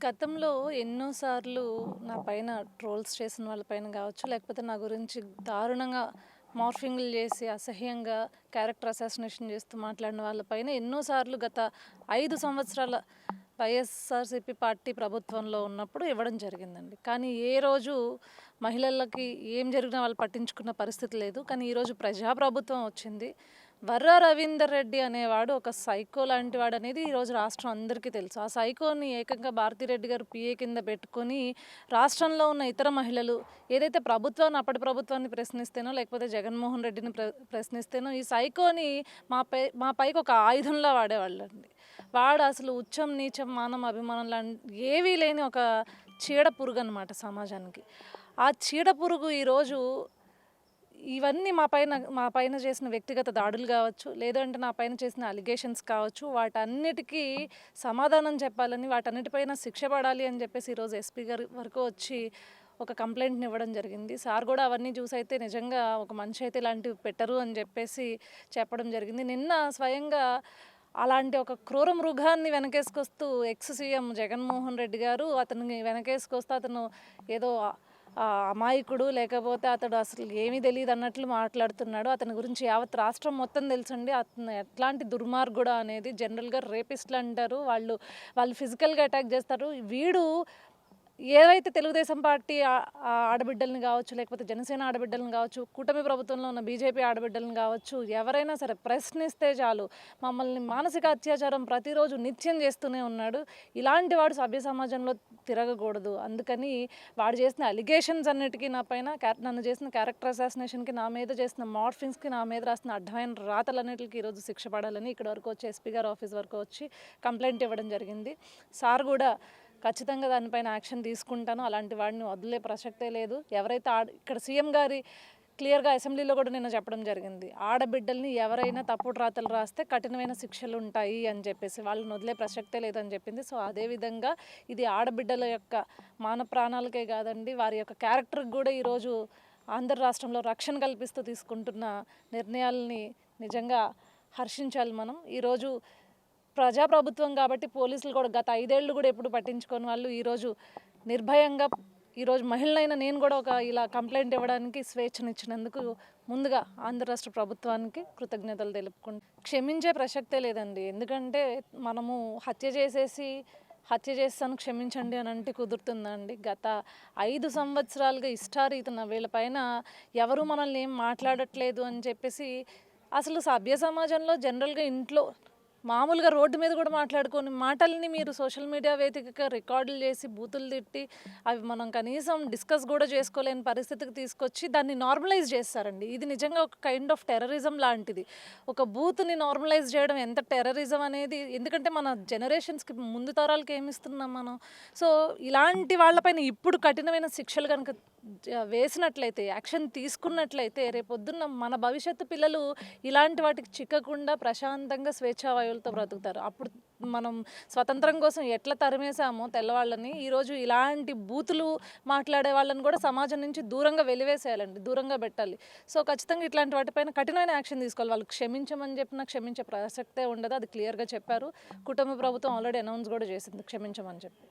గతంలో ఎన్నోసార్లు నా పైన ట్రోల్స్ చేసిన వాళ్ళ పైన కావచ్చు లేకపోతే నా గురించి దారుణంగా మార్ఫింగ్లు చేసి అసహ్యంగా క్యారెక్టర్ అసాసినేషన్ చేస్తూ మాట్లాడిన వాళ్ళపైన ఎన్నోసార్లు గత ఐదు సంవత్సరాల వైఎస్ఆర్సీపీ పార్టీ ప్రభుత్వంలో ఉన్నప్పుడు ఇవ్వడం జరిగిందండి. కానీ ఏ రోజు మహిళలకి ఏం జరిగినా వాళ్ళు పట్టించుకున్న పరిస్థితి లేదు. కానీ ఈరోజు ప్రజాప్రభుత్వం వచ్చింది. వర్ర రవీందర్ రెడ్డి అనేవాడు ఒక సైకో లాంటి వాడు అనేది ఈరోజు రాష్ట్రం అందరికీ తెలుసు. ఆ సైకోని ఏకంగా భారతిరెడ్డి గారు పిఏ కింద పెట్టుకొని రాష్ట్రంలో ఉన్న ఇతర మహిళలు ఏదైతే ప్రభుత్వాన్ని అప్పటి ప్రభుత్వాన్ని ప్రశ్నిస్తేనో లేకపోతే జగన్మోహన్ రెడ్డిని ప్ర ప్రశ్నిస్తేనో ఈ సైకోని మా పై మా పైకి ఒక ఆయుధంలా వాడేవాళ్ళండి. వాడు అసలు ఉచ్చం నీచం మానం అభిమానం లాంటి ఏవీ లేని ఒక చీడ పురుగు అనమాట సమాజానికి. ఆ చీడ పురుగు ఈరోజు ఇవన్నీ మా పైన మా పైన చేసిన వ్యక్తిగత దాడులు కావచ్చు లేదంటే నా పైన చేసిన అలిగేషన్స్ కావచ్చు వాటన్నిటికీ సమాధానం చెప్పాలని వాటన్నిటిపైన శిక్ష పడాలి అని చెప్పేసి ఈరోజు ఎస్పీ గారి వరకు వచ్చి ఒక కంప్లైంట్ని ఇవ్వడం జరిగింది. సార్ కూడా అవన్నీ చూసి అయితే నిజంగా ఒక మనిషి అయితే ఇలాంటివి పెట్టరు అని చెప్పేసి చెప్పడం జరిగింది. నిన్న స్వయంగా అలాంటి ఒక క్రూర మృగాన్ని వెనకేసుకొస్తూ ఎక్స్ సీఎం జగన్మోహన్ రెడ్డి గారు అతన్ని వెనకేసుకొస్తూ అతను ఏదో అమాయకుడు లేకపోతే అతడు అసలు ఏమీ తెలియదు అన్నట్లు మాట్లాడుతున్నాడు. అతని గురించి యావత్ రాష్ట్రం మొత్తం తెలుసండి. అతను ఎట్లాంటి దుర్మార్గుడు అనేది జనరల్గా రేపిస్ట్లు అంటారు. వాళ్ళు వాళ్ళు ఫిజికల్గా అటాక్ చేస్తారు. వీడు ఏవైతే తెలుగుదేశం పార్టీ ఆడబిడ్డలను ఆడబిడ్డల్ని కావచ్చు లేకపోతే జనసేన ఆడబిడ్డలను కావచ్చు కూటమి ప్రభుత్వంలో ఉన్న బీజేపీ ఆడబిడ్డలను కావచ్చు ఎవరైనా సరే ప్రశ్నిస్తే చాలు. మమ్మల్ని మానసిక అత్యాచారం ప్రతిరోజు నిత్యం చేస్తూనే ఉన్నాడు. ఇలాంటి వాడు సభ్య సమాజంలో తిరగకూడదు. అందుకని వాడు చేసిన అలిగేషన్స్ అన్నిటికీ నా పైన నన్ను చేసిన క్యారెక్టర్ అసాసినేషన్కి నా మీద చేసిన మార్ఫింగ్స్కి నా మీద రాసిన అడ్డమైన రాతలన్నిటికి ఈరోజు శిక్ష పడాలని ఇక్కడ వరకు వచ్చి ఎస్పీ గారు ఆఫీస్ వరకు వచ్చి కంప్లైంట్ ఇవ్వడం జరిగింది. సార్ కూడా ఖచ్చితంగా దానిపైన యాక్షన్ తీసుకుంటాను. అలాంటి వాడిని వదిలే ప్రసక్తే లేదు. ఎవరైతే ఆడ ఇక్కడ సీఎం గారి క్లియర్గా అసెంబ్లీలో కూడా నిన్న చెప్పడం జరిగింది. ఆడబిడ్డల్ని ఎవరైనా తప్పుడు రాతలు రాస్తే కఠినమైన శిక్షలు ఉంటాయి అని చెప్పేసి వాళ్ళని వదిలే ప్రసక్తే లేదని చెప్పింది. సో అదేవిధంగా ఇది ఆడబిడ్డల యొక్క మాన ప్రాణాలకే కాదండి వారి యొక్క క్యారెక్టర్కి కూడా ఈరోజు ఆంధ్ర రాష్ట్రంలో రక్షణ కల్పిస్తూ తీసుకుంటున్న నిర్ణయాలని నిజంగా హర్షించాలి మనం. ఈరోజు ప్రజాప్రభుత్వం కాబట్టి పోలీసులు కూడా గత ఐదేళ్ళు కూడా ఎప్పుడు పట్టించుకొని వాళ్ళు ఈరోజు నిర్భయంగా ఈరోజు మహిళలైన నేను కూడా ఒక ఇలా కంప్లైంట్ ఇవ్వడానికి స్వేచ్ఛనిచ్చినందుకు ముందుగా ఆంధ్ర రాష్ట్ర ప్రభుత్వానికి కృతజ్ఞతలు తెలుపుకుంటూ క్షమించే ప్రసక్తే లేదండి. ఎందుకంటే మనము హత్య చేసేసి హత్య చేస్తాను క్షమించండి అని అంటే కుదురుతుందండి. గత ఐదు సంవత్సరాలుగా ఇష్టారీతన వీళ్ళపైన ఎవరు మనల్ని ఏం మాట్లాడట్లేదు అని చెప్పేసి అసలు సభ్య సమాజంలో జనరల్గా ఇంట్లో మామూలుగా రోడ్డు మీద కూడా మాట్లాడుకొని మాటల్ని మీరు సోషల్ మీడియా వేదికగా రికార్డులు చేసి బూతులు తిట్టి అవి మనం కనీసం డిస్కస్ కూడా చేసుకోలేని పరిస్థితికి తీసుకొచ్చి దాన్ని నార్మలైజ్ చేస్తారండి. ఇది నిజంగా ఒక కైండ్ ఆఫ్ టెర్రరిజం లాంటిది. ఒక బూత్ని నార్మలైజ్ చేయడం ఎంత టెర్రరిజం అనేది ఎందుకంటే మన జనరేషన్స్కి ముందు తరాలకి ఏమిస్తున్నాం మనం? సో ఇలాంటి వాళ్ళపైన ఇప్పుడు కఠినమైన శిక్షలు కనుక వేసినట్లయితే యాక్షన్ తీసుకున్నట్లయితే రేపొద్దున్న మన భవిష్యత్తు పిల్లలు ఇలాంటి వాటికి చిక్కకుండా ప్రశాంతంగా స్వేచ్ఛావాయువులతో బ్రతుకుతారు. అప్పుడు మనం స్వతంత్రం కోసం ఎట్లా తరిమేసామో తెల్లవాళ్ళని ఈరోజు ఇలాంటి బూతులు మాట్లాడే వాళ్ళని కూడా సమాజం నుంచి దూరంగా వెలివేసేయాలండి దూరంగా పెట్టాలి. సో ఖచ్చితంగా ఇట్లాంటి వాటిపైన కఠినమైన యాక్షన్ తీసుకోవాలి. వాళ్ళు క్షమించమని చెప్పినా క్షమించే ప్రసక్తే ఉండదు అది క్లియర్గా చెప్పారు. కుటుంబ ప్రభుత్వం ఆల్రెడీ అనౌన్స్ కూడా చేసింది క్షమించమని చెప్పి.